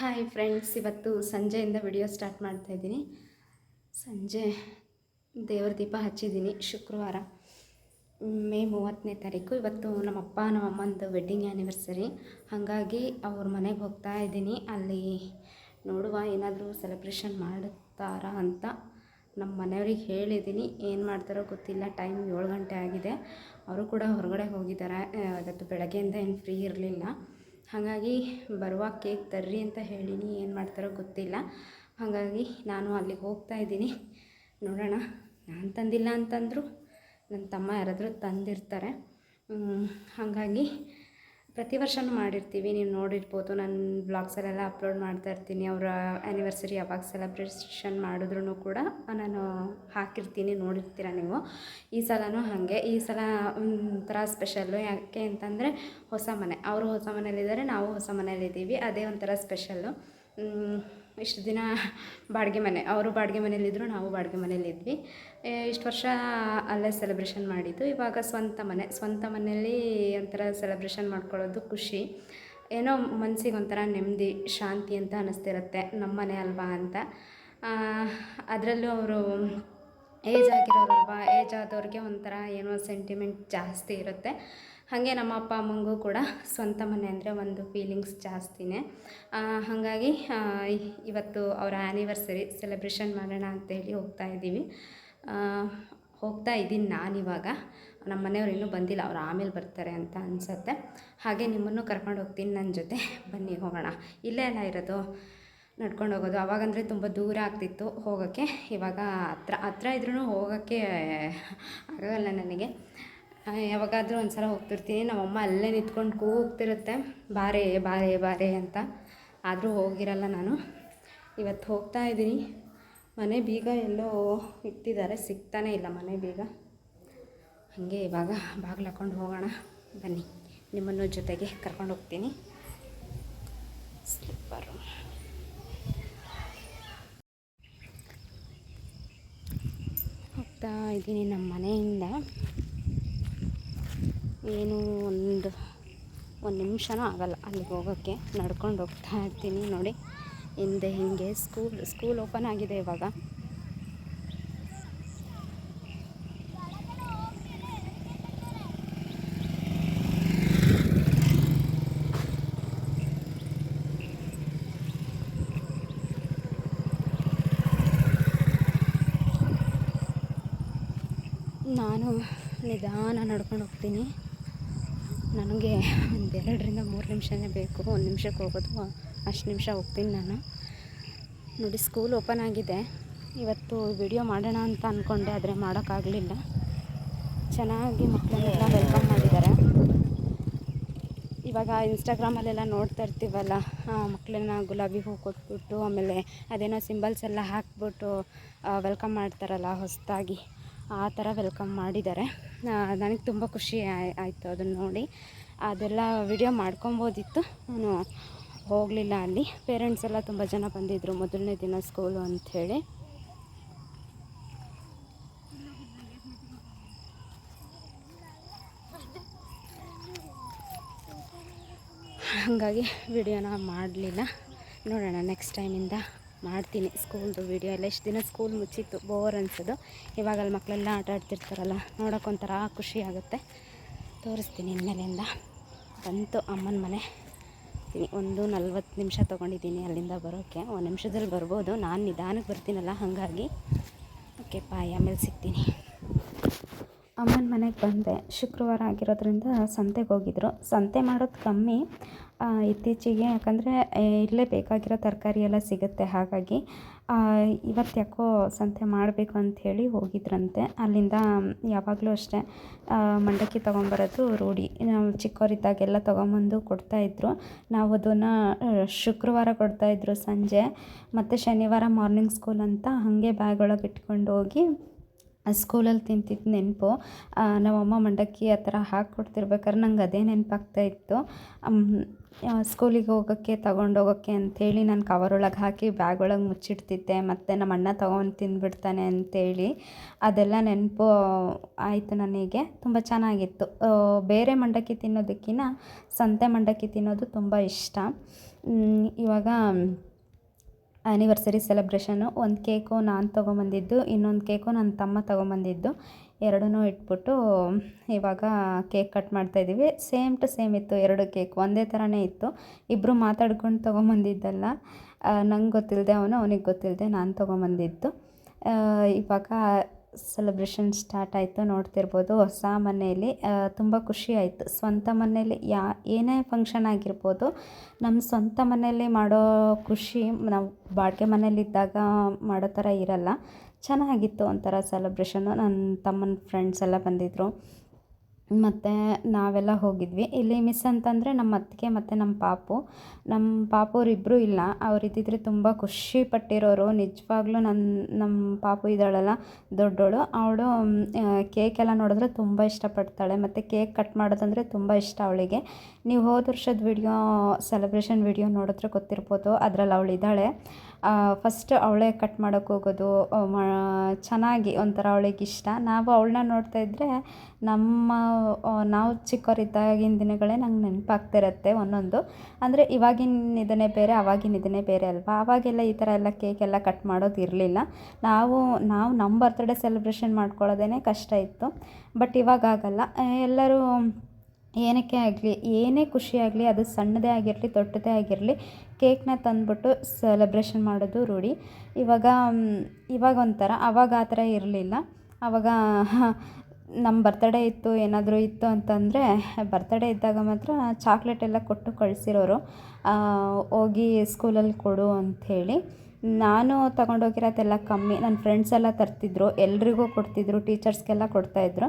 Hi friends, ಇವತ್ತು ಸಂಜೆಯಿಂದ video start ಮಾಡ್ತಾ ಇದ್ದೀನಿ. ಸಂಜೆ ದೇವ್ರ ದೀಪ ಹಚ್ಚಿದ್ದೀನಿ ಶುಕ್ರವಾರ. ಮೇ ಮೂವತ್ತನೇ ತಾರೀಕು. ಇವತ್ತು ನಮ್ಮಪ್ಪ, ನಮ್ಮಮ್ಮಂದು ವೆಡ್ಡಿಂಗ್ ಆ್ಯನಿವರ್ಸರಿ ಹಾಗಾಗಿ ಅವ್ರ ಮನೆಗೆ ಹೋಗ್ತಾ ಇದ್ದೀನಿ. ಅಲ್ಲಿ ನೋಡುವ ಏನಾದರೂ ಸೆಲೆಬ್ರೇಷನ್ ಮಾಡುತ್ತಾರಾ ಅಂತ ನಮ್ಮ ಮನೆಯವ್ರಿಗೆ ಹೇಳಿದ್ದೀನಿ. ಏನು ಮಾಡ್ತಾರೋ ಗೊತ್ತಿಲ್ಲ. ಟೈಮ್ ಏಳು ಗಂಟೆ ಆಗಿದೆ. ಅವರು ಕೂಡ ಹೊರಗಡೆ ಹೋಗಿದ್ದಾರೆ. ಅದತ್ತು ಬೆಳಗ್ಗೆಯಿಂದ ಏನು ಫ್ರೀ ಇರಲಿಲ್ಲ. ಹಾಗಾಗಿ ಬರುವಾಗ ಕೇಕ್ ತರ್ರಿ ಅಂತ ಹೇಳೀನಿ, ಏನು ಮಾಡ್ತಾರೋ ಗೊತ್ತಿಲ್ಲ. ಹಾಗಾಗಿ ನಾನು ಅಲ್ಲಿಗೆ ಹೋಗ್ತಾ ಇದ್ದೀನಿ. ನೋಡೋಣ, ನಾನು ತಂದಿಲ್ಲ ಅಂತಂದರೂ ನನ್ನ ತಮ್ಮ ಯಾರಾದರೂ ತಂದಿರ್ತಾರೆ. ಹಾಗಾಗಿ ಪ್ರತಿ ವರ್ಷವೂ ಮಾಡಿರ್ತೀವಿ. ನೀವು ನೋಡಿರ್ಬೋದು ನನ್ನ ಬ್ಲಾಗ್ಸಲ್ಲೆಲ್ಲ ಅಪ್ಲೋಡ್ ಮಾಡ್ತಾ ಇರ್ತೀನಿ. ಅವರ ಆ್ಯನಿವರ್ಸರಿ ಯಾವಾಗ ಸೆಲೆಬ್ರೇಷನ್ ಮಾಡಿದ್ರು ಕೂಡ ನಾನು ಹಾಕಿರ್ತೀನಿ, ನೋಡಿರ್ತೀರ ನೀವು? ಈ ಸಲನೂ ಹಾಗೆ. ಈ ಸಲ ಒಂಥರ ಸ್ಪೆಷಲ್ಲು ಯಾಕೆ ಅಂತಂದರೆ, ಹೊಸ ಮನೆ. ಅವರು ಹೊಸ ಮನೇಲಿದ್ದಾರೆ ನಾವು ಹೊಸ ಮನೇಲಿದ್ದೀವಿ ಅದೇ ಒಂಥರ ಸ್ಪೆಷಲ್ಲು ಇಷ್ಟು ದಿನ ಬಾಡಿಗೆ ಮನೆ. ಅವರು ಬಾಡಿಗೆ ಮನೇಲಿದ್ದರು ನಾವು ಬಾಡಿಗೆ ಮನೇಲಿದ್ವಿ ಇಷ್ಟು ವರ್ಷ ಅಲ್ಲೇ ಸೆಲೆಬ್ರೇಷನ್ ಮಾಡಿದ್ದು. ಇವಾಗ ಸ್ವಂತ ಮನೆ, ಸ್ವಂತ ಮನೆಯಲ್ಲಿ ಒಂಥರ ಸೆಲೆಬ್ರೇಷನ್ ಮಾಡ್ಕೊಳ್ಳೋದು ಖುಷಿ. ಏನೋ ಮನಸ್ಸಿಗೆ ಒಂಥರ ನೆಮ್ಮದಿ, ಶಾಂತಿ ಅಂತ ಅನ್ನಿಸ್ತಿರುತ್ತೆ ನಮ್ಮ ಮನೆ ಅಲ್ವಾ ಅಂತ. ಅದರಲ್ಲೂ ಅವರು ಏಜ್ ಆಗಿರೋರಲ್ವಾ ಏಜ್ ಆದವ್ರಿಗೆ ಒಂಥರ ಏನೋ ಸೆಂಟಿಮೆಂಟ್ ಜಾಸ್ತಿ ಇರುತ್ತೆ. ಹಾಗೆ ನಮ್ಮ ಅಪ್ಪ, ಅಮ್ಮಂಗೂ ಕೂಡ ಸ್ವಂತ ಮನೆ ಅಂದರೆ ಒಂದು ಫೀಲಿಂಗ್ಸ್ ಜಾಸ್ತಿನೇ. ಹಾಗಾಗಿ ಇವತ್ತು ಅವರ ಆ್ಯನಿವರ್ಸರಿ ಸೆಲೆಬ್ರೇಷನ್ ಮಾಡೋಣ ಅಂತೇಳಿ ಹೋಗ್ತಾ ಇದ್ದೀವಿ. ಹೋಗ್ತಾ ಇದ್ದೀನಿ ನಾನಿವಾಗ ನಮ್ಮ ಮನೆಯವ್ರು ಇನ್ನೂ ಬಂದಿಲ್ಲ, ಅವ್ರು ಆಮೇಲೆ ಬರ್ತಾರೆ ಅಂತ ಅನಿಸುತ್ತೆ. ಹಾಗೆ ನಿಮ್ಮನ್ನು ಕರ್ಕೊಂಡು ಹೋಗ್ತೀನಿ ನನ್ನ ಜೊತೆ. ಬನ್ನಿ ಹೋಗೋಣ. ಇಲ್ಲೇ ಅಲ್ಲ ಇರೋದು, ನಡ್ಕೊಂಡು ಹೋಗೋದು. ಅವಾಗಂದರೆ ತುಂಬ ದೂರ ಆಗ್ತಿತ್ತು ಹೋಗೋಕ್ಕೆ ಇವಾಗ ಹತ್ರ ಹತ್ರ ಇದ್ರೂ ಹೋಗೋಕ್ಕೆ ಆಗೋಲ್ಲ ನನಗೆ. ಯಾವಾಗಾದರೂ ಒಂದು ಸಲ ಹೋಗ್ತಿರ್ತೀನಿ. ನಮ್ಮಮ್ಮ ಅಲ್ಲೇ ನಿಂತ್ಕೊಂಡು ಕೂಗ್ತಿರುತ್ತೆ. ಬಾರೇ ಬಾರೇ ಬಾರೇ ಅಂತ. ಆದರೂ ಹೋಗಿರಲ್ಲ ನಾನು. ಇವತ್ತು ಹೋಗ್ತಾ ಇದ್ದೀನಿ. ಮನೆ ಬೀಗ ಎಲ್ಲೋ ಇಟ್ಟಿದ್ದಾರೆ, ಸಿಗ್ತಾನೇ ಇಲ್ಲ ಮನೆ ಬೀಗ. ಹಾಗೆ ಇವಾಗ ಬಾಗಿಲು ಹಾಕ್ಕೊಂಡು ಹೋಗೋಣ. ಬನ್ನಿ, ನಿಮ್ಮನ್ನು ಜೊತೆಗೆ ಕರ್ಕೊಂಡು ಹೋಗ್ತೀನಿ. ಸ್ಲಿಪ್ಪರು ಹೋಗ್ತಾ ಇದ್ದೀನಿ ನಮ್ಮ ಮನೆಯಿಂದ. ಏನು ಒಂದು ಒಂದು ನಿಮಿಷನೂ ಆಗಲ್ಲ ಅಲ್ಲಿಗೆ ಹೋಗೋಕ್ಕೆ. ನಡ್ಕೊಂಡು ಹೋಗ್ತಾ ಇರ್ತೀನಿ ನೋಡಿ. ಹಿಂದೆ ಹಿಂಗೆ ಸ್ಕೂಲ್ ಸ್ಕೂಲ್ ಓಪನ್ ಆಗಿದೆ ಇವಾಗ. ನಾನು ನಿಧಾನ ನಡ್ಕೊಂಡು ಹೋಗ್ತೀನಿ. ನನಗೆ ಒಂದೆರಡರಿಂದ ಮೂರು ನಿಮಿಷನೇ ಬೇಕು. ಒಂದು ನಿಮಿಷಕ್ಕೆ ಹೋಗೋದು. ಅಷ್ಟು ನಿಮಿಷ ಹೋಗ್ತೀನಿ ನಾನು. ನೋಡಿ ಸ್ಕೂಲ್ ಓಪನ್ ಆಗಿದೆ. ಇವತ್ತು ವಿಡಿಯೋ ಮಾಡೋಣ ಅಂತ ಅಂದ್ಕೊಂಡೆ ಆದರೆ ಮಾಡೋಕ್ಕಾಗಲಿಲ್ಲ. ಚೆನ್ನಾಗಿ ಮಕ್ಕಳನ್ನೆಲ್ಲ ವೆಲ್ಕಮ್ ಮಾಡಿದ್ದಾರೆ. ಇವಾಗ ಇನ್ಸ್ಟಾಗ್ರಾಮಲ್ಲೆಲ್ಲ ನೋಡ್ತಾ ಇರ್ತೀವಲ್ಲ ಮಕ್ಕಳನ್ನ ಗುಲಾಬಿ ಹೂ ಕೊಟ್ಬಿಟ್ಟು, ಆಮೇಲೆ ಅದೇನೋ ಸಿಂಬಲ್ಸ್ ಎಲ್ಲ ಹಾಕ್ಬಿಟ್ಟು ವೆಲ್ಕಮ್ ಮಾಡ್ತಾರಲ್ಲ ಹೊಸದಾಗಿ, ಆ ಥರ ವೆಲ್ಕಮ್ ಮಾಡಿದ್ದಾರೆ. ನನಗೆ ತುಂಬ ಖುಷಿ ಆಯ್- ಆಯಿತು ಅದನ್ನು ನೋಡಿ. ಅದೆಲ್ಲ ವಿಡಿಯೋ ಮಾಡ್ಕೊಬೋದಿತ್ತು. ನಾನು ಹೋಗಲಿಲ್ಲ ಅಲ್ಲಿ. ಪೇರೆಂಟ್ಸ್ ಎಲ್ಲ ತುಂಬ ಜನ ಬಂದಿದ್ದರು ಮೊದಲನೇ ದಿನ ಸ್ಕೂಲು ಅಂಥೇಳಿ. ಹಾಗಾಗಿ ವಿಡಿಯೋನ ಮಾಡಲಿಲ್ಲ. ನೋಡೋಣ ನೆಕ್ಸ್ಟ್ ಟೈಮಿಂದ ಮಾಡ್ತೀನಿ ಸ್ಕೂಲ್ದು ವಿಡಿಯೋ ಎಲ್ಲ. ಎಷ್ಟು ದಿನ ಸ್ಕೂಲ್ ಮುಚ್ಚಿತ್ತು ಬೋರ್ ಅನ್ಸೋದು. ಇವಾಗ ಅಲ್ಲಿ ಮಕ್ಕಳೆಲ್ಲ ಆಟ ಆಡ್ತಿರ್ತಾರಲ್ಲ ನೋಡೋಕ್ಕೊಂಥರ ಖುಷಿ ಆಗುತ್ತೆ. ತೋರಿಸ್ತೀನಿ ಇನ್ಮೇಲಿಂದ ಬಂತು ಅಮ್ಮನ ಮನೆ. ಇದ್ದೀನಿ. ಒಂದು ನಲ್ವತ್ತು ನಿಮಿಷ ತೊಗೊಂಡಿದ್ದೀನಿ ಅಲ್ಲಿಂದ ಬರೋಕ್ಕೆ. ಒಂದು ನಿಮಿಷದಲ್ಲಿ ಬರ್ಬೋದು. ನಾನು ನಿಧಾನಕ್ಕೆ ಬರ್ತೀನಲ್ಲ, ಹಾಗಾಗಿ. ಓಕೆ ಬಾಯ್ ಆಮೇಲೆ ಸಿಗ್ತೀನಿ. ಅಮ್ಮನ ಮನೆಗೆ ಬಂದೆ. ಶುಕ್ರವಾರ ಆಗಿರೋದ್ರಿಂದ ಸಂತೆಗೆ ಹೋಗಿದ್ರು. ಸಂತೆ ಮಾಡೋದು ಕಮ್ಮಿ. ಇತ್ತೀಚೆಗೆ ಯಾಕಂದರೆ ಇಲ್ಲೇ ಬೇಕಾಗಿರೋ ತರಕಾರಿ ಎಲ್ಲ ಸಿಗುತ್ತೆ. ಹಾಗಾಗಿ ಇವತ್ತು ಯಾಕೋ ಸಂತೆ ಮಾಡಬೇಕು ಅಂಥೇಳಿ ಹೋಗಿದ್ರಂತೆ. ಅಲ್ಲಿಂದ ಯಾವಾಗಲೂ ಅಷ್ಟೇ ಮಂಡಕ್ಕಿ ತೊಗೊಂಬರೋದು ರೂಢಿ. ನಾವು ಚಿಕ್ಕವರಿದ್ದಾಗೆಲ್ಲ ತೊಗೊಂಬಂದು ಕೊಡ್ತಾಯಿದ್ರು ನಾವು ಅದನ್ನು ಶುಕ್ರವಾರ ಕೊಡ್ತಾಯಿದ್ರು ಸಂಜೆ. ಮತ್ತು ಶನಿವಾರ ಮಾರ್ನಿಂಗ್ ಸ್ಕೂಲ್ ಅಂತ ಹಾಗೆ ಬ್ಯಾಗ್ ಒಳಗೆ ಇಟ್ಕೊಂಡು ಹೋಗಿ ಸ್ಕೂಲಲ್ಲಿ ತಿಂತಿದ್ದ ನೆನಪು ನಮ್ಮಮ್ಮ ಮಂಡಕ್ಕಿ ಆ ಥರ ಹಾಕ್ಕೊಡ್ತಿರ್ಬೇಕಾದ್ರೆ ನಂಗೆ ಅದೇ ನೆನಪಾಗ್ತಾ ಇತ್ತು. ಸ್ಕೂಲಿಗೆ ಹೋಗೋಕ್ಕೆ ತಗೊಂಡೋಗೋಕ್ಕೆ ಅಂಥೇಳಿ ನಾನು ಕವರ್ ಒಳಗೆ ಹಾಕಿ ಬ್ಯಾಗ್ ಒಳಗೆ ಮುಚ್ಚಿಡ್ತಿದ್ದೆ. ಮತ್ತು ನಮ್ಮ ಅಣ್ಣ ತೊಗೊಂಡು ತಿಂದ್ಬಿಡ್ತಾನೆ ಅಂಥೇಳಿ ಅದೆಲ್ಲ ನೆನಪು ಆಯಿತು ನನಗೆ. ತುಂಬ ಚೆನ್ನಾಗಿತ್ತು. ಬೇರೆ ಮಂಡಕ್ಕಿ ತಿನ್ನೋದಕ್ಕಿಂತ ಸಂತೆ ಮಂಡಕ್ಕಿ ತಿನ್ನೋದು ತುಂಬ ಇಷ್ಟ. ಇವಾಗ ಆ್ಯನಿವರ್ಸರಿ ಸೆಲೆಬ್ರೇಷನ್ನು ಒಂದು ಕೇಕು ನಾನು ತೊಗೊಂಬಂದಿದ್ದು, ಇನ್ನೊಂದು ಕೇಕು ನನ್ನ ತಮ್ಮ ತೊಗೊಂಬಂದಿದ್ದು. ಎರಡನ್ನೂ ಇಟ್ಬಿಟ್ಟು ಇವಾಗ ಕೇಕ್ ಕಟ್ ಮಾಡ್ತಾಯಿದ್ದೀವಿ ಸೇಮ್ ಟು ಸೇಮ್ ಇತ್ತು, ಎರಡು ಕೇಕ್ ಒಂದೇ ಥರನೇ ಇತ್ತು. ಇಬ್ಬರು ಮಾತಾಡ್ಕೊಂಡು ತೊಗೊಂಬಂದಿದ್ದಲ್ಲ. ನಂಗೆ ಗೊತ್ತಿಲ್ಲದೆ ಅವನು, ಅವನಿಗೆ ಗೊತ್ತಿಲ್ಲದೆ ನಾನು ತೊಗೊಂಬಂದಿದ್ದು. ಇವಾಗ ಸೆಲೆಬ್ರೇಷನ್ ಸ್ಟಾರ್ಟ್ ಆಯಿತು, ನೋಡ್ತಿರ್ಬೋದು. ಹೊಸ ಮನೆಯಲ್ಲಿ ತುಂಬ ಖುಷಿ ಆಯಿತು. ಸ್ವಂತ ಮನೆಯಲ್ಲಿ ಯಾ, ಏನೇ ಫಂಕ್ಷನ್ ಆಗಿರ್ಬೋದು ನಮ್ಮ ಸ್ವಂತ ಮನೆಯಲ್ಲಿ ಮಾಡೋ ಖುಷಿ ನಾವು ಬಾಡಿಗೆ ಮನೇಲಿದ್ದಾಗ ಮಾಡೋ ಥರ ಇರಲ್ಲ. ಚೆನ್ನಾಗಿತ್ತು ಒಂಥರ ಸೆಲೆಬ್ರೇಷನ್ನು ನನ್ನ ತಮ್ಮನ ಫ್ರೆಂಡ್ಸ್ ಎಲ್ಲ ಬಂದಿದ್ದರು ಮತ್ತು ನಾವೆಲ್ಲ ಹೋಗಿದ್ವಿ. ಇಲ್ಲಿ ಮಿಸ್ ಅಂತಂದರೆ ನಮ್ಮ ಅತ್ತಿಗೆ ಮತ್ತು ನಮ್ಮ ಪಾಪು. ನಮ್ಮ ಪಾಪುರಿಬ್ಬರು ಇಲ್ಲ. ಅವ್ರು ಇದ್ದಿದ್ರೆ ತುಂಬ ಖುಷಿ ಪಟ್ಟಿರೋರು. ನಿಜವಾಗ್ಲೂ ನನ್ನ ನಮ್ಮ ಪಾಪು ಇದ್ದಾಳಲ್ಲ, ದೊಡ್ಡೋಳು. ಅವಳು ಕೇಕ್ ಎಲ್ಲ ನೋಡಿದ್ರೆ ತುಂಬ ಇಷ್ಟಪಡ್ತಾಳೆ. ಮತ್ತು ಕೇಕ್ ಕಟ್ ಮಾಡೋದಂದರೆ ತುಂಬ ಇಷ್ಟ ಅವಳಿಗೆ. ನೀವು ಹೋದ ವರ್ಷದ ವಿಡಿಯೋ ಸೆಲೆಬ್ರೇಷನ್ ವಿಡಿಯೋ ನೋಡಿದ್ರೆ ಗೊತ್ತಿರ್ಬೋದು. ಅದರಲ್ಲಿ ಅವಳು ಇದ್ದಾಳೆ. ಫಸ್ಟ್ ಅವಳೇ ಕಟ್ ಮಾಡೋಕ್ಕೆ ಹೋಗೋದು ಚೆನ್ನಾಗಿ ಒಂಥರ ಅವಳಿಗೆ ಇಷ್ಟ. ನಾವು ಅವಳನ್ನ ನೋಡ್ತಾ ಇದ್ದರೆ ನಮ್ಮ ನಾವು ಚಿಕ್ಕವರಿದ್ದಾಗಿನ ದಿನಗಳೇ ನಂಗೆ ನೆನಪಾಗ್ತಿರತ್ತೆ ಒಂದೊಂದು. ಅಂದರೆ ಇವಾಗಿನ ಇದನ್ನೇ ಬೇರೆ ಆವಾಗಿನ ಇದನ್ನೇ ಬೇರೆ ಅಲ್ವಾ? ಆವಾಗೆಲ್ಲ ಈ ಥರ ಎಲ್ಲ ಕೇಕ್ ಎಲ್ಲ ಕಟ್ ಮಾಡೋದು ಇರಲಿಲ್ಲ. ನಾವು ನಾವು ನಮ್ಮ ಬರ್ತ್ಡೇ ಸೆಲೆಬ್ರೇಷನ್ ಮಾಡ್ಕೊಳ್ಳೋದೇ ಕಷ್ಟ ಇತ್ತು. ಬಟ್ ಇವಾಗ ಆಗಲ್ಲ. ಎಲ್ಲರೂ ಏನಕ್ಕೆ ಆಗಲಿ, ಏನೇ ಖುಷಿ ಆಗಲಿ, ಅದು ಸಣ್ಣದೇ ಆಗಿರಲಿ, ದೊಡ್ಡದೇ ಆಗಿರಲಿ ಕೇಕ್ನ ತಂದ್ಬಿಟ್ಟು ಸೆಲೆಬ್ರೇಷನ್ ಮಾಡೋದು ರೂಢಿ. ಇವಾಗ ಇವಾಗ ಒಂಥರ ಆವಾಗ ಆ ಥರ ಇರಲಿಲ್ಲ. ಆವಾಗ ನಮ್ಮ ಬರ್ತಡೇ ಇತ್ತು, ಏನಾದರೂ ಇತ್ತು ಅಂತಂದರೆ ಬರ್ತಡೇ ಇದ್ದಾಗ ಮಾತ್ರ ಚಾಕ್ಲೇಟ್ ಎಲ್ಲ ಕೊಟ್ಟು ಕಳಿಸಿರೋರು. ಹೋಗಿ ಸ್ಕೂಲಲ್ಲಿ ಕೊಡು ಅಂಥೇಳಿ. ನಾನು ತಗೊಂಡೋಗಿರೋದೆಲ್ಲ ಕಮ್ಮಿ. ನನ್ನ ಫ್ರೆಂಡ್ಸ್ ಎಲ್ಲ ತರ್ತಿದ್ರು, ಎಲ್ರಿಗೂ ಕೊಡ್ತಿದ್ರು ಟೀಚರ್ಸ್ಗೆಲ್ಲ ಕೊಡ್ತಾಯಿದ್ರು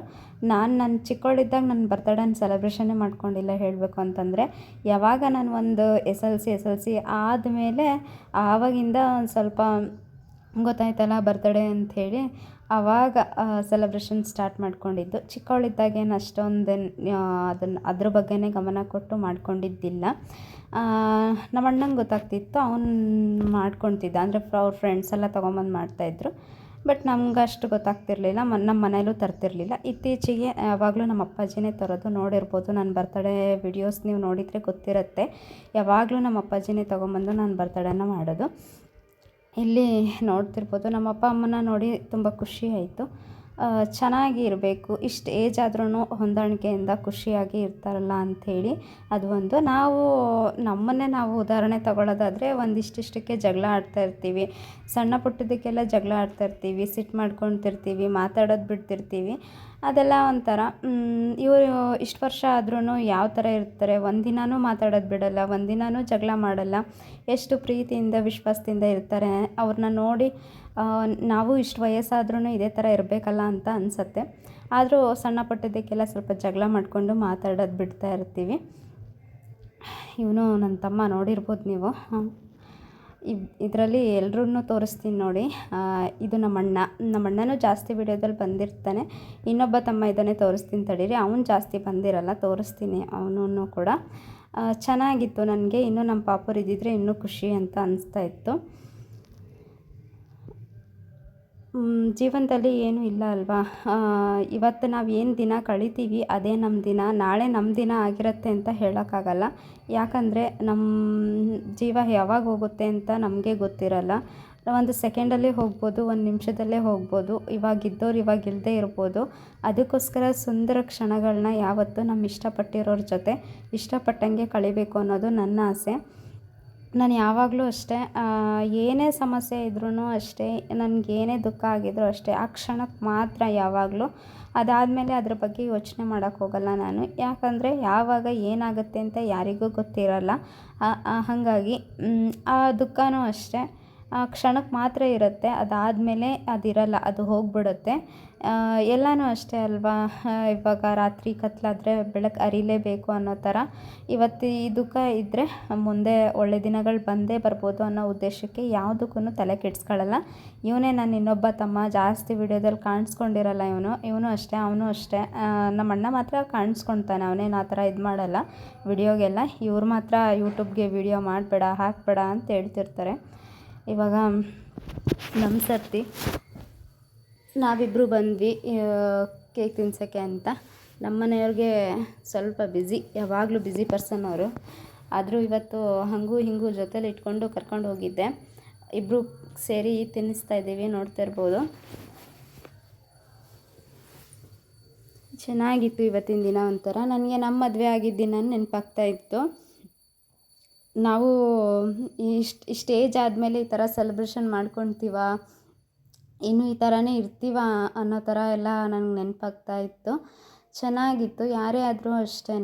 ನಾನು ನನ್ನ ಚಿಕ್ಕವಳಿದ್ದಾಗ ನನ್ನ ಬರ್ತಡೇನ ಸೆಲೆಬ್ರೇಷನ್ನೇ ಮಾಡ್ಕೊಂಡಿಲ್ಲ ಹೇಳಬೇಕು ಅಂತಂದರೆ, ಯಾವಾಗ ನಾನು ಒಂದು S L C, S L C ಆದಮೇಲೆ ಆವಾಗಿಂದ ಒಂದು ಸ್ವಲ್ಪ ಗೊತ್ತಾಯ್ತಲ್ಲ ಬರ್ತಡೇ ಅಂಥೇಳಿ ಆವಾಗ ಸೆಲೆಬ್ರೇಷನ್ ಸ್ಟಾರ್ಟ್ ಮಾಡ್ಕೊಂಡಿದ್ದು. ಚಿಕ್ಕವಳಿದ್ದಾಗೇನು ಅಷ್ಟೊಂದೇನು ಅದನ್ನು, ಅದ್ರ ಬಗ್ಗೆನೇ ಗಮನ ಕೊಟ್ಟು ಮಾಡ್ಕೊಂಡಿದ್ದಿಲ್ಲ. ನಮ್ಮ ಅಣ್ಣಂಗೆ ಗೊತ್ತಾಗ್ತಿತ್ತು, ಅವ್ನು ಮಾಡ್ಕೊಳ್ತಿದ್ದ ಅಂದರೆ ಅವ್ರ ಫ್ರೆಂಡ್ಸ್ ಎಲ್ಲ ತೊಗೊಂಬಂದು ಮಾಡ್ತಾಯಿದ್ರು ಬಟ್ ನಮ್ಗೆ ಅಷ್ಟು ಗೊತ್ತಾಗ್ತಿರ್ಲಿಲ್ಲ. ಮ ನಮ್ಮ ಮನೇಲೂ ತರ್ತಿರ್ಲಿಲ್ಲ. ಇತ್ತೀಚೆಗೆ, ಯಾವಾಗಲೂ ನಮ್ಮ ಅಪ್ಪಾಜಿನೇ ತರೋದು ನೋಡಿರ್ಬೋದು. ನನ್ನ ಬರ್ತಡೇ ವಿಡಿಯೋಸ್ ನೀವು ನೋಡಿದರೆ ಗೊತ್ತಿರುತ್ತೆ. ಯಾವಾಗಲೂ ನಮ್ಮ ಅಪ್ಪಾಜಿನೇ ತೊಗೊಂಬಂದು ನಾನು ಬರ್ತಡೇನ ಮಾಡೋದು. ಇಲ್ಲಿ ನೋಡ್ತಿರ್ಬೋದು. ನಮ್ಮ ಅಪ್ಪ ಅಮ್ಮನ ನೋಡಿ ತುಂಬ ಖುಷಿ ಆಯಿತು. ಚೆನ್ನಾಗಿ ಇರಬೇಕು. ಇಷ್ಟು ಏಜ್ ಆದ್ರೂ ಹೊಂದಾಣಿಕೆಯಿಂದ ಖುಷಿಯಾಗಿ ಇರ್ತಾರಲ್ಲ ಅಂಥೇಳಿ ಅದು ಒಂದು. ನಾವು, ನಮ್ಮನ್ನೇ ನಾವು ಉದಾಹರಣೆ ತಗೊಳ್ಳೋದಾದರೆ ಒಂದಿಷ್ಟಿಷ್ಟಕ್ಕೆ ಜಗಳ ಆಡ್ತಾ ಇರ್ತೀವಿ. ಸಣ್ಣ ಪುಟ್ಟದಕ್ಕೆಲ್ಲ ಜಗಳ ಆಡ್ತಾ ಇರ್ತೀವಿ. ಸಿಟ್ಟು ಮಾಡ್ಕೊತಿರ್ತೀವಿ ಮಾತಾಡೋದು ಬಿಡ್ತಿರ್ತೀವಿ. ಅದೆಲ್ಲ ಒಂಥರ ಇವರು ಇಷ್ಟು ವರ್ಷ ಆದ್ರೂ ಯಾವ ಥರ ಇರ್ತಾರೆ ಒಂದಿನೂ ಮಾತಾಡೋದು ಬಿಡಲ್ಲ ಒಂದಿನೂ ಜಗಳ ಮಾಡಲ್ಲ, ಎಷ್ಟು ಪ್ರೀತಿಯಿಂದ, ವಿಶ್ವಾಸದಿಂದ ಇರ್ತಾರೆ ಅವ್ರನ್ನ ನೋಡಿ ನಾವು ಇಷ್ಟು ವಯಸ್ಸಾದ್ರೂ ಇದೇ ಥರ ಇರಬೇಕಲ್ಲ ಅಂತ ಅನಿಸತ್ತೆ. ಆದರೂ ಸಣ್ಣ ಪುಟ್ಟದಕ್ಕೆಲ್ಲ ಸ್ವಲ್ಪ ಜಗಳ ಮಾಡಿಕೊಂಡು ಮಾತಾಡೋದು ಬಿಡ್ತಾ ಇರ್ತೀವಿ. ಇವನು ನನ್ನ ತಮ್ಮ ನೋಡಿರ್ಬೋದು ನೀವು. ಇದರಲ್ಲಿ ಎಲ್ರೂ ತೋರಿಸ್ತೀನಿ ನೋಡಿ. ಇದು ನಮ್ಮ ಅಣ್ಣ. ಜಾಸ್ತಿ ವಿಡಿಯೋದಲ್ಲಿ ಬಂದಿರ್ತಾನೆ. ಇನ್ನೊಬ್ಬ ತಮ್ಮ ಇದ್ದಾನೆ ತೋರಿಸ್ತೀನಿ ತಡೀರಿ. ಅವನು ಜಾಸ್ತಿ ಬಂದಿರಲ್ಲ, ತೋರಿಸ್ತೀನಿ ಅವನೂ ಕೂಡ. ಚೆನ್ನಾಗಿತ್ತು ನನಗೆ. ಇನ್ನೂ ನಮ್ಮ ಪಾಪರು ಇದ್ದಿದ್ರೆ ಇನ್ನೂ ಖುಷಿ ಅಂತ ಅನಿಸ್ತಾ ಇತ್ತು. ಜೀವನದಲ್ಲಿ ಏನೂ ಇಲ್ಲ ಅಲ್ವಾ? ಇವತ್ತು ನಾವು ಏನು ದಿನ ಕಳಿತೀವಿ, ಅದೇ ನಮ್ಮ ದಿನ, ನಾಳೆ ನಮ್ಮ ದಿನ ಆಗಿರುತ್ತೆ ಅಂತ ಹೇಳೋಕ್ಕಾಗಲ್ಲ. ಯಾಕಂದರೆ ನಮ್ಮ ಜೀವ ಯಾವಾಗ ಹೋಗುತ್ತೆ ಅಂತ ನಮಗೆ ಗೊತ್ತಿರಲ್ಲ. ಒಂದು ಸೆಕೆಂಡಲ್ಲೇ ಹೋಗ್ಬೋದು, ಒಂದು ನಿಮಿಷದಲ್ಲೇ ಹೋಗ್ಬೋದು ಇವಾಗಿದ್ದವ್ರು ಇವಾಗ ಇಲ್ಲದೇ ಇರ್ಬೋದು. ಅದಕ್ಕೋಸ್ಕರ ಸುಂದರ ಕ್ಷಣಗಳನ್ನ ಯಾವತ್ತೂ ನಮ್ಮ ಇಷ್ಟಪಟ್ಟಿರೋರ ಜೊತೆ ಇಷ್ಟಪಟ್ಟಂಗೆ ಕಳಿಬೇಕು ಅನ್ನೋದು ನನ್ನ ಆಸೆ. ನಾನು ಯಾವಾಗಲೂ ಅಷ್ಟೇ ಏನೇ ಸಮಸ್ಯೆ ಇದ್ರೂ ಅಷ್ಟೇ ನನಗೇನೇ ದುಃಖ ಆಗಿದ್ರೂ ಅಷ್ಟೇ, ಆ ಕ್ಷಣಕ್ಕೆ ಮಾತ್ರ ಯಾವಾಗಲೂ ಅದಾದಮೇಲೆ ಅದ್ರ ಬಗ್ಗೆ ಯೋಚನೆ ಮಾಡೋಕ್ಕೆ ಹೋಗಲ್ಲ ನಾನು. ಯಾಕಂದರೆ ಯಾವಾಗ ಏನಾಗುತ್ತೆ ಅಂತ ಯಾರಿಗೂ ಗೊತ್ತಿರಲ್ಲ. ಹಾಗಾಗಿ ಆ ದುಃಖನೂ ಅಷ್ಟೇ. ಕ್ಷಣಕ್ಕೆ ಮಾತ್ರ ಇರುತ್ತೆ. ಅದಾದಮೇಲೆ ಅದಿರಲ್ಲ, ಅದು ಹೋಗ್ಬಿಡುತ್ತೆ. ಎಲ್ಲನೂ ಅಷ್ಟೇ ಅಲ್ವಾ? ಇವಾಗ ರಾತ್ರಿ ಕತ್ಲಾದರೆ ಬೆಳಕು ಅರಿಲೇಬೇಕು ಅನ್ನೋ ಥರ ಇವತ್ತು ಈ ದುಃಖ ಇದ್ದರೆ ಮುಂದೆ ಒಳ್ಳೆ ದಿನಗಳು ಬಂದೇ ಬರ್ಬೋದು ಅನ್ನೋ ಉದ್ದೇಶಕ್ಕೆ ಯಾವುದಕ್ಕೂ ತಲೆ ಕೆಡಿಸ್ಕೊಳ್ಳಲ್ಲ ಇವನೇ ನಾನು ಇನ್ನೊಬ್ಬ ತಮ್ಮ, ಜಾಸ್ತಿ ವಿಡಿಯೋದಲ್ಲಿ ಕಾಣಿಸ್ಕೊಂಡಿರಲ್ಲ ಇವನು. ಇವನು ಅಷ್ಟೇ, ಅವನು ಅಷ್ಟೇ. ನಮ್ಮಣ್ಣ ಮಾತ್ರ ಕಾಣಿಸ್ಕೊತಾನೆ ಅವನೇನು ಆ ಥರ ಇದು ಮಾಡಲ್ಲ. ವಿಡಿಯೋಗೆಲ್ಲ ಇವ್ರು ಮಾತ್ರ ಯೂಟ್ಯೂಬ್ಗೆ ವಿಡಿಯೋ ಮಾಡಬೇಡ, ಹಾಕಬೇಡ ಅಂತ ಹೇಳ್ತಿರ್ತಾರೆ. ಇವಾಗ ನಮ್ಮ ಸರ್ತಿ ನಾವಿಬ್ಬರು ಬಂದ್ವಿ ಕೇಕ್ ತಿನ್ಸೋಕ್ಕೆ ಅಂತ. ನಮ್ಮ ಮನೆಯವ್ರಿಗೆ ಸ್ವಲ್ಪ ಬ್ಯುಸಿ ಯಾವಾಗಲೂ ಬ್ಯುಸಿ ಪರ್ಸನ್ ಅವರು. ಆದರೂ ಇವತ್ತು ಹಾಗೂ ಹಿಂಗೂ ಜೊತೇಲಿ ಇಟ್ಕೊಂಡು ಕರ್ಕೊಂಡು ಹೋಗಿದ್ದೆ. ಇಬ್ಬರು ಸೇರಿ ತಿನ್ನಿಸ್ತಾ ಇದ್ದೀವಿ, ನೋಡ್ತಾ ಇರ್ಬೋದು. ಚೆನ್ನಾಗಿತ್ತು ಇವತ್ತಿನ ದಿನ ಒಂಥರ. ನನಗೆ ನಮ್ಮ ಮದುವೆ ಆಗಿದ್ದ ದಿನ ನೆನಪಾಗ್ತಾ ಇತ್ತು. ನಾವು ಇಷ್ಟು ಸ್ಟೇಜ್ ಆದಮೇಲೆ ಈ ಥರ ಸೆಲೆಬ್ರೇಷನ್ ಮಾಡ್ಕೊತೀವ ಇನ್ನು ಈ ಥರನೇ ಇರ್ತೀವ ಅನ್ನೋ ಥರ ಎಲ್ಲ ನನಗೆ ನೆನಪಾಗ್ತಾ ಇತ್ತು. ಚೆನ್ನಾಗಿತ್ತು. ಯಾರೇ ಆದರೂ ಅಷ್ಟೇ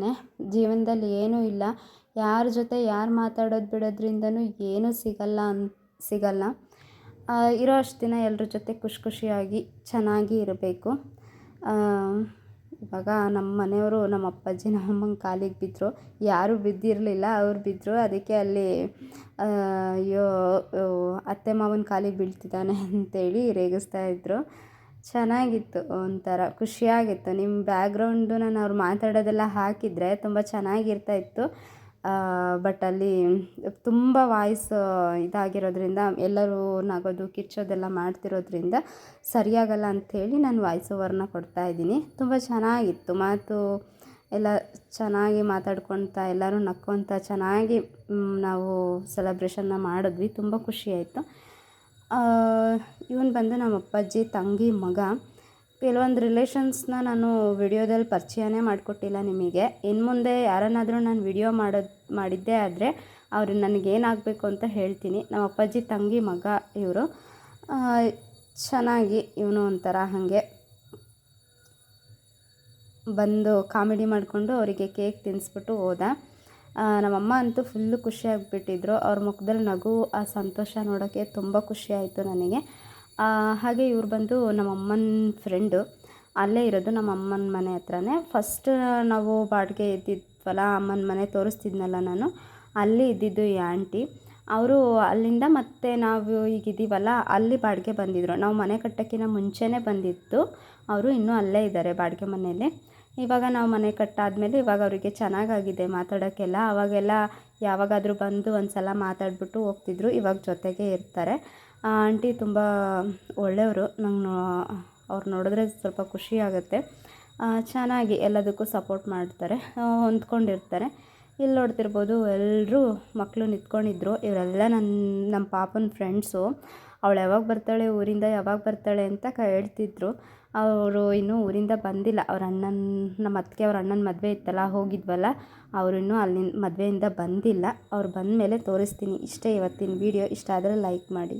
ಜೀವನದಲ್ಲಿ ಏನೂ ಇಲ್ಲ. ಯಾರ ಜೊತೆ ಯಾರು ಮಾತಾಡೋದು ಬಿಡೋದ್ರಿಂದನೂ ಏನೂ ಸಿಗಲ್ಲ ಅನ್, ಸಿಗಲ್ಲ. ಇರೋ ಅಷ್ಟು ದಿನ ಎಲ್ಲರ ಜೊತೆ ಖುಷಿ ಖುಷಿಯಾಗಿ ಚೆನ್ನಾಗಿ ಇರಬೇಕು. ಇವಾಗ ನಮ್ಮ ಮನೆಯವರು, ನಮ್ಮ ಅಪ್ಪಾಜಿ, ನಮ್ಮ ಅಮ್ಮನ ಕಾಲಿಗೆ ಬಿದ್ದರು. ಯಾರೂ ಬಿದ್ದಿರಲಿಲ್ಲ. ಅವ್ರು ಬಿದ್ದರು. ಅದಕ್ಕೆ ಅಲ್ಲಿ ಅಯ್ಯೋ ಅತ್ತೆ ಮಾವನ ಕಾಲಿಗೆ ಬೀಳ್ತಿದ್ದಾನೆ ಅಂತೇಳಿ ರೇಗಿಸ್ತಾ ಇದ್ದರು ಚೆನ್ನಾಗಿತ್ತು ಒಂಥರ. ಖುಷಿಯಾಗಿತ್ತು. ನಿಮ್ಮ ಬ್ಯಾಗ್ರೌಂಡು ನಾನು ಅವ್ರು ಮಾತಾಡೋದೆಲ್ಲ ಹಾಕಿದರೆ ತುಂಬ ಚೆನ್ನಾಗಿರ್ತಾ ಇತ್ತು. ಬಟ್ ಅಲ್ಲಿ ತುಂಬ ವಾಯ್ಸ್ ಇದಾಗಿರೋದ್ರಿಂದ, ಎಲ್ಲರೂ ನಗೋದು ಕಿರ್ಚೋದೆಲ್ಲ ಮಾಡ್ತಿರೋದ್ರಿಂದ ಸರಿಯಾಗಲ್ಲ ಅಂಥೇಳಿ ನಾನು ವಾಯ್ಸ್ ಓವರ್ನ ಕೊಡ್ತಾ ಇದ್ದೀನಿ. ತುಂಬ ಚೆನ್ನಾಗಿತ್ತು. ಮಾತು ಎಲ್ಲ ಚೆನ್ನಾಗಿ ಮಾತಾಡ್ಕೊಳ್ತಾ ಎಲ್ಲರೂ ನಕ್ಕೊತ ಚೆನ್ನಾಗಿ ನಾವು ಸೆಲೆಬ್ರೇಷನ್ನ ಮಾಡಿದ್ವಿ. ತುಂಬ ಖುಷಿ ಆಯಿತು. ಇವನು ಬಂದು ನಮ್ಮ ಅಪ್ಪಾಜಿ ತಂಗಿ ಮಗ. ಕೆಲವೊಂದು ರಿಲೇಷನ್ಸ್ನ ನಾನು ವಿಡಿಯೋದಲ್ಲಿ ಪರಿಚಯನೇ ಮಾಡಿಕೊಟ್ಟಿಲ್ಲ ನಿಮಗೆ. ಇನ್ನು ಮುಂದೆ ಯಾರನ್ನಾದರೂ ನಾನು ವಿಡಿಯೋ ಮಾಡೋದು, ಮಾಡಿದ್ದೇ ಆದರೆ ಅವರು ನನಗೇನಾಗಬೇಕು ಅಂತ ಹೇಳ್ತೀನಿ. ನಮ್ಮ ಅಪ್ಪಾಜಿ ತಂಗಿ ಮಗ ಇವರು. ಚೆನ್ನಾಗಿ ಇವನು ಒಂಥರ ಹಾಗೆ ಬಂದು ಕಾಮಿಡಿ ಮಾಡಿಕೊಂಡು ಅವರಿಗೆ ಕೇಕ್ ತಿನ್ನಿಸ್ಬಿಟ್ಟು ಹೋದ. ನಮ್ಮಮ್ಮ ಅಂತೂ ಫುಲ್ಲು ಖುಷಿಯಾಗಿಬಿಟ್ಟಿದ್ರು ಅವ್ರ ಮುಖದಲ್ಲಿ ನಗು, ಆ ಸಂತೋಷ ನೋಡೋಕ್ಕೆ ತುಂಬ ಖುಷಿ ಆಯಿತು ನನಗೆ. ಹಾಗೆ ಇವ್ರು ಬಂದು ನಮ್ಮ ಅಮ್ಮನ ಫ್ರೆಂಡು ಅಲ್ಲೇ ಇರೋದು ನಮ್ಮ ಅಮ್ಮನ ಮನೆ ಹತ್ರನೇ. ಫಸ್ಟ್ ನಾವು ಬಾಡಿಗೆ ಇದ್ದಿದ್ವಲ್ಲ, ಅಮ್ಮನ ಮನೆ ತೋರಿಸ್ತಿದ್ನಲ್ಲ ನಾನು. ಅಲ್ಲಿ ಇದ್ದಿದ್ದು ಈ ಆಂಟಿ ಅವರು ಅಲ್ಲಿಂದ ಮತ್ತೆ ನಾವು ಈಗ ಇದ್ದೀವಲ್ಲ ಅಲ್ಲಿ ಬಾಡಿಗೆ ಬಂದಿದ್ದರು ನಾವು ಮನೆ ಕಟ್ಟೋಕ್ಕಿಂತ ಮುಂಚೆನೇ ಬಂದಿತ್ತು. ಅವರು ಇನ್ನೂ ಅಲ್ಲೇ ಇದ್ದಾರೆ ಬಾಡಿಗೆ ಮನೆಯಲ್ಲಿ. ಇವಾಗ ನಾವು ಮನೆ ಕಟ್ಟಾದಮೇಲೆ ಇವಾಗ ಅವರಿಗೆ ಚೆನ್ನಾಗಾಗಿದೆ ಮಾತಾಡೋಕ್ಕೆಲ್ಲ. ಅವಾಗೆಲ್ಲ ಯಾವಾಗಾದರೂ ಬಂದು ಒಂದು ಸಲ ಮಾತಾಡಿಬಿಟ್ಟು ಹೋಗ್ತಿದ್ರು. ಇವಾಗ ಜೊತೆಗೆ ಇರ್ತಾರೆ. ಆ ಆಂಟಿ ತುಂಬ ಒಳ್ಳೆಯವರು. ನಂಗೆ ಅವ್ರು ನೋಡಿದ್ರೆ ಸ್ವಲ್ಪ ಖುಷಿ ಆಗುತ್ತೆ. ಚೆನ್ನಾಗಿ ಎಲ್ಲದಕ್ಕೂ ಸಪೋರ್ಟ್ ಮಾಡ್ತಾರೆ. ಹೊಂದ್ಕೊಂಡಿರ್ತಾರೆ. ಇಲ್ಲಿ ನೋಡ್ತಿರ್ಬೋದು ಎಲ್ಲರೂ ಮಕ್ಕಳು ನಿಂತ್ಕೊಂಡಿದ್ರು. ಇವರೆಲ್ಲ ನನ್ನ ನಮ್ಮ ಪಾಪನ ಫ್ರೆಂಡ್ಸು ಅವಳು ಯಾವಾಗ ಬರ್ತಾಳೆ ಊರಿಂದ ಯಾವಾಗ ಬರ್ತಾಳೆ ಅಂತ ಹೇಳ್ತಿದ್ರು. ಅವರು ಇನ್ನೂ ಊರಿಂದ ಬಂದಿಲ್ಲ. ಅವ್ರ ಅಣ್ಣನ ನಮ್ಮ ಅತ್ತಿಗೆ ಅವ್ರ ಅಣ್ಣನ ಮದುವೆ ಇತ್ತಲ್ಲ, ಹೋಗಿದ್ವಲ್ಲ, ಅವರು ಇನ್ನೂ ಅಲ್ಲಿನ ಮದುವೆಯಿಂದ ಬಂದಿಲ್ಲ. ಅವ್ರು ಬಂದ ಮೇಲೆ ತೋರಿಸ್ತೀನಿ. ಇಷ್ಟೇ ಇವತ್ತಿನ ವೀಡಿಯೋ ಇಷ್ಟ ಆದರೆ ಲೈಕ್ ಮಾಡಿ.